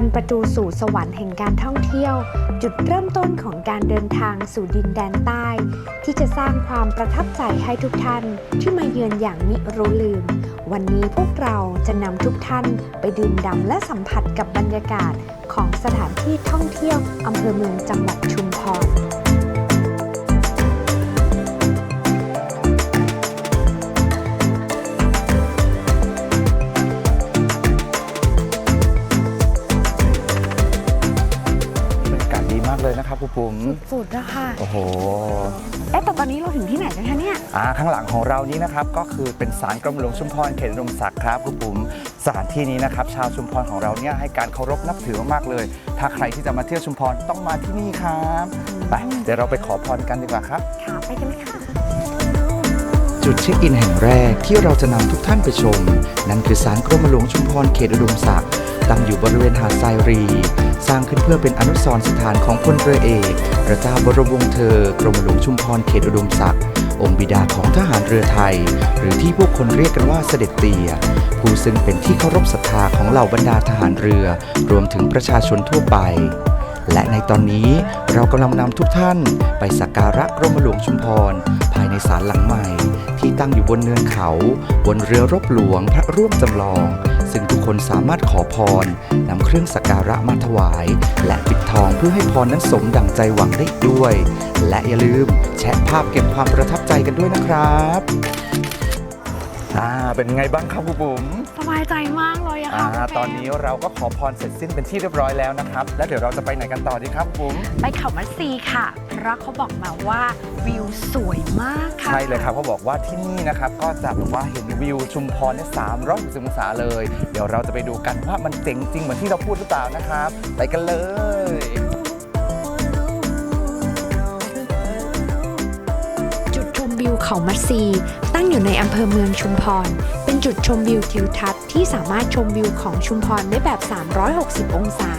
รประตูสู่สวรรค์แห่งการท่องเที่ยว จุดเริ่มต้นของการเดินทางสู่ดินแดนใต้ ที่จะสร้างความประทับใจให้ทุกท่านที่มาเยือนอย่างมิรู้ลืม วันนี้พวกเราจะนำทุกท่านไปดื่มด่ำและสัมผัสกับบรรยากาศของสถานที่ท่องเที่ยวอำเภอเมืองจังหวัดชุมพรากาศดีมากเลยนะครับครูปุ๋มสุดๆนะคะโอ้โหเอ๊ะแต่ตอนนี้เราถึงที่ไหนกันคะเนี่ยอ่าข้างหลังของเรานี้นะครับก็คือเป็นศาลกรมหลวงชุมพรเขตอุดมศักดิ์ครับครูปุ๋มสถานที่นี้นะครับชาวชุมพรของเราเนี่ยให้การเคารพนับถือมากๆเลย ถ้าใครที่จะมาเที่ยวชุมพรต้องมาที่นี่ครับไปเดี๋ยวเราไปขอพรกันดีกว่าครับค่ะไปกันเลยค่ะจุดเช็คอินแห่งแรกที่เราจะนำทุกท่านไปชม นั่นคือศาลกรมหลวงชุมพรเขตอุดมศักดิ์ตั้งอยู่บริเวณหาดทรายรี สร้างขึ้นเพื่อเป็นอนุสรณ์สถานของพลเรือเอกพระเจ้าบรมวงศ์เธอกรมหลวงชุมพรเขตอุดมศักดิ์องค์บิดาของทหารเรือไทย หรือที่พวกคนเรียกกันว่าเสด็จเตี่ยผู้ซึ่งเป็นที่เคารพศรัทธาของเหล่าบรรดาทหารเรือ รวมถึงประชาชนทั่วไป และในตอนนี้เรากำลังนำทุกท่านไปสักการะกรมหลวงชุมพร ภายในศาลหลังใหม่ ที่ตั้งอยู่บนเนินเขา บนเรือรบหลวงพระร่วงจำลอง ซึ่งทุกคนสามารถขอพรนำเครื่องสักการะมาถวาย และปิดทองเพื่อให้พรนั้นสมดังใจหวังได้อีกด้วย และอย่าลืมแชะภาพเก็บความประทับใจกันด้วยนะครับ อ่าเป็นไงบ้างครับครูปุ๋มสบายใจมากเลยอะอ่าค่ะคุณเฟรมตอนนี้เราก็ขอพรเสร็จสิ้นเป็นที่เรียบร้อยแล้วนะครับ แล้วเดี๋ยวเราจะไปไหนกันต่อดีครับครูปุ๋มไปเขามัดซีค่ะ เพราะเขาบอกมาว่าวิวสวยมากค่ะ ใช่เลยครับเขาบอกว่าที่นี่นะครับก็จะแบบว่าเห็นวิวชุมพรเนี่ยสามร้อยองศาเลย เดี๋ยวเราจะไปดูกันว่ามันเจ๋งจริงเหมือนที่เราพูดหรือเปล่านะครับ ไปกันเลย เขามัดซี ตั้งอยู่ในอำเภอเมืองชุมพร เป็นจุดชมวิวทิวทัศน์ที่สามารถชมวิวของชุมพรได้แบบ 360 องศา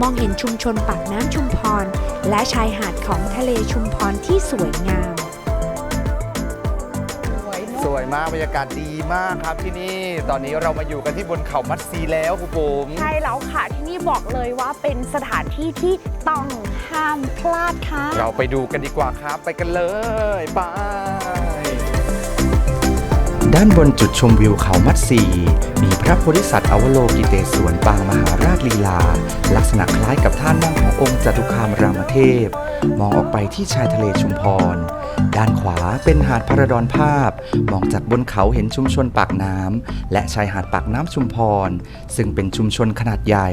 มองเห็นชุมชนปากน้ำชุมพร และชายหาดของทะเลชุมพรที่สวยงาม สวยมากบรรยากาศดีมากครับที่นี่ ตอนนี้เรามาอยู่กันที่บนเขามัดซีแล้วครูปุ๋ม ใช่แล้วค่ะที่นี่บอกเลยว่าเป็นสถานที่ที่ต้องห้าม พลาดค่ะ เราไปดูกันดีกว่าครับ ไปกันเลยไป ด้านบนจุดชมวิวเขามัดสีมีพระโพธิสัตว์อวโลกิเตศวรปางมหาราชลีลา ลักษณะคล้ายกับท่านั่งขององค์จตุคามรามเทพ มองออกไปที่ชายทะเลชุมพร ด้านขวาเป็นหาดพระดอนภาพ มองจากบนเขาเห็นชุมชนปากน้ำและชายหาดปากน้ำชุมพร ซึ่งเป็นชุมชนขนาดใหญ่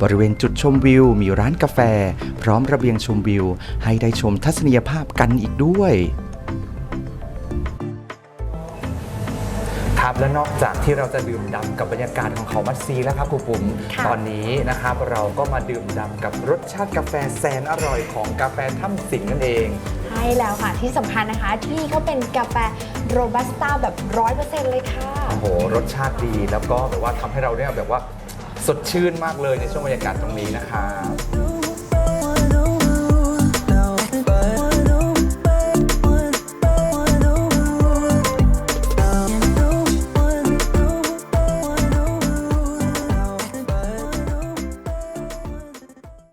บริเวณจุดชมวิวมีร้านกาแฟ พร้อมระเบียงชมวิว ให้ได้ชมทัศนียภาพกันอีกด้วย ครับและนอกจากที่เราจะดื่มด่ำกับบรรยากาศของเขามัดซีแล้วครับครูปุ๋มค่ะ ตอนนี้นะครับเราก็มาดื่มด่ำกับรสชาติกาแฟแสนอร่อยของกาแฟถ้ำสิงห์นั่นเอง ใช่แล้วค่ะที่สำคัญนะคะ ที่นี่เขาเป็นกาแฟโรบัสต้าแบบร้อยเปอร์เซ็นต์เลยค่ะ โอ้โหรสชาติดีแล้วก็แบบว่าทำให้เราเนี่ยแบบว่าสดชื่นมากเลยในช่วงบรรยากาศตรงนี้นะครับ